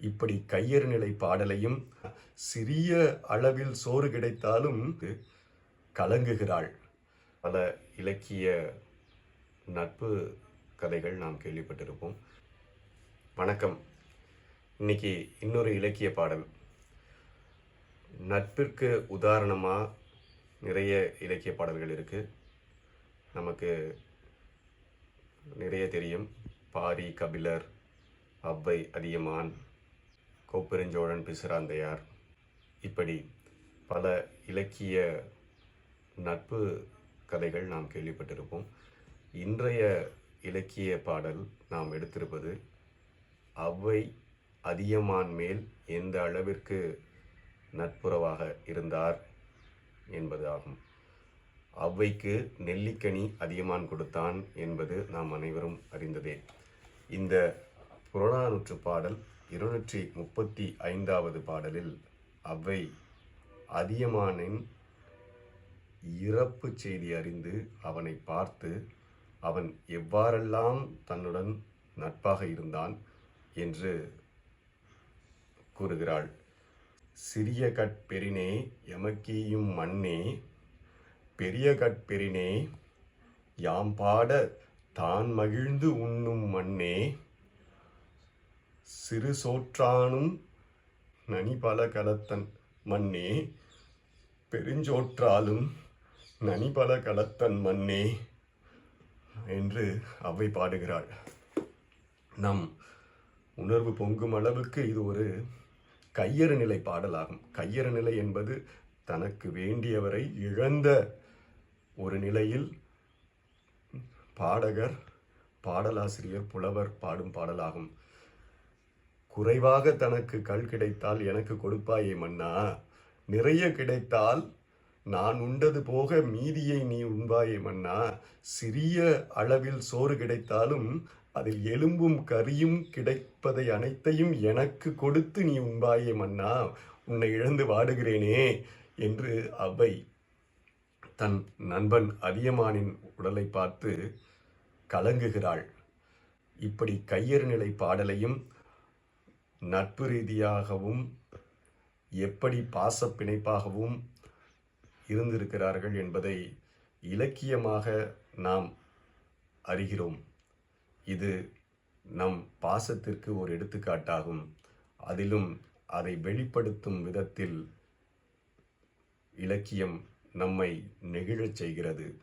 இப்படி கையறு நிலை பாடலையும் சிறிய அளவில் சோறு கிடைத்தாலும் கலங்குகிறாள். பல இலக்கிய நட்பு கதைகள் நாம் கேள்விப்பட்டிருப்போம். வணக்கம். இன்னைக்கு இன்னொரு இலக்கிய பாடல். நட்பிற்கு உதாரணமாக நிறைய இலக்கிய பாடல்கள் இருக்குது நமக்கு நிறைய தெரியும். பாரி கபிலர் அவ்வை அதியமான் கோப்பெருஞ்சோழன் பிசிராந்தையார். இப்படி பல இலக்கிய நட்பு கதைகள் நாம் கேள்விப்பட்டிருப்போம். இன்றைய இலக்கிய பாடல் நாம் எடுத்திருப்பது அவ்வை அதியமான் மேல் எந்த அளவிற்கு நட்புறவாக இருந்தார்? என்பது ஆகும். அவ்வைக்கு நெல்லிக்கனி அதியமான் கொடுத்தான் என்பது நாம் அனைவரும் அறிந்ததே. இந்த புறநானூற்று பாடல் இருநூற்றி முப்பத்தி ஐந்தாவது பாடலில் அவ்வை அதியமானின் இறப்பு செய்தி அறிந்து அவனை பார்த்து அவன் எவ்வாறெல்லாம் தன்னுடன் நட்பாக இருந்தான்? என்று கூறுகிறாள். சிறிய கட்பெரினே எமக்கீயும் மண்ணே பெரிய கட்பெரினே யாம் பாட தான் மகிழ்ந்து உண்ணும் மண்ணே சிறு சோற்றானும் நனிபல கலத்தன் மண்ணே. பெருஞ்சோற்றாலும் நனிபல கலத்தன் மண்ணே என்று அவை பாடுகிறாள். நம் உணர்வு பொங்கும் அளவுக்கு இது ஒரு கையறு நிலை பாடலாகும். கையறு நிலை என்பது தனக்கு வேண்டியவரை இழந்த ஒரு நிலையில் பாடகர் பாடலாசிரியர் புலவர் பாடும் பாடலாகும். குறைவாக தனக்கு கல் கிடைத்தால் எனக்கு கொடுப்பாயே மன்னா. நிறைய கிடைத்தால் நான் உண்டது போக மீதியை நீ உண்பாயே மன்னா. சிறிய அளவில் சோறு கிடைத்தாலும் அதில் எலும்பும் கரியும் கிடைப்பதை அனைத்தையும் எனக்கு கொடுத்து நீ உண்பாயே மன்னா. உன்னை இழந்து வாடுகிறேனே என்று அவை தன் நண்பன் அதியமானின் உடலை பார்த்து கலங்குகிறாள். இப்படி கையறு நிலை பாடலையும் நட்பு ரீதியாகவும் எப்படி பாச பிணைப்பாகவும் இருந்திருக்கிறார்கள் என்பதை இலக்கியமாக நாம் அறிகிறோம். இது நம் பாசத்திற்கு ஒரு எடுத்துக்காட்டாகும். அதிலும் அதை வெளிப்படுத்தும் விதத்தில் இலக்கியம் நம்மை நெகிழச் செய்கிறது.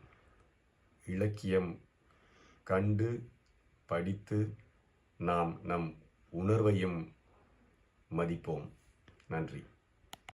இலக்கியம் கண்டு படித்து நாம் நம் உணர்வையும் மதிப்போம். நன்றி.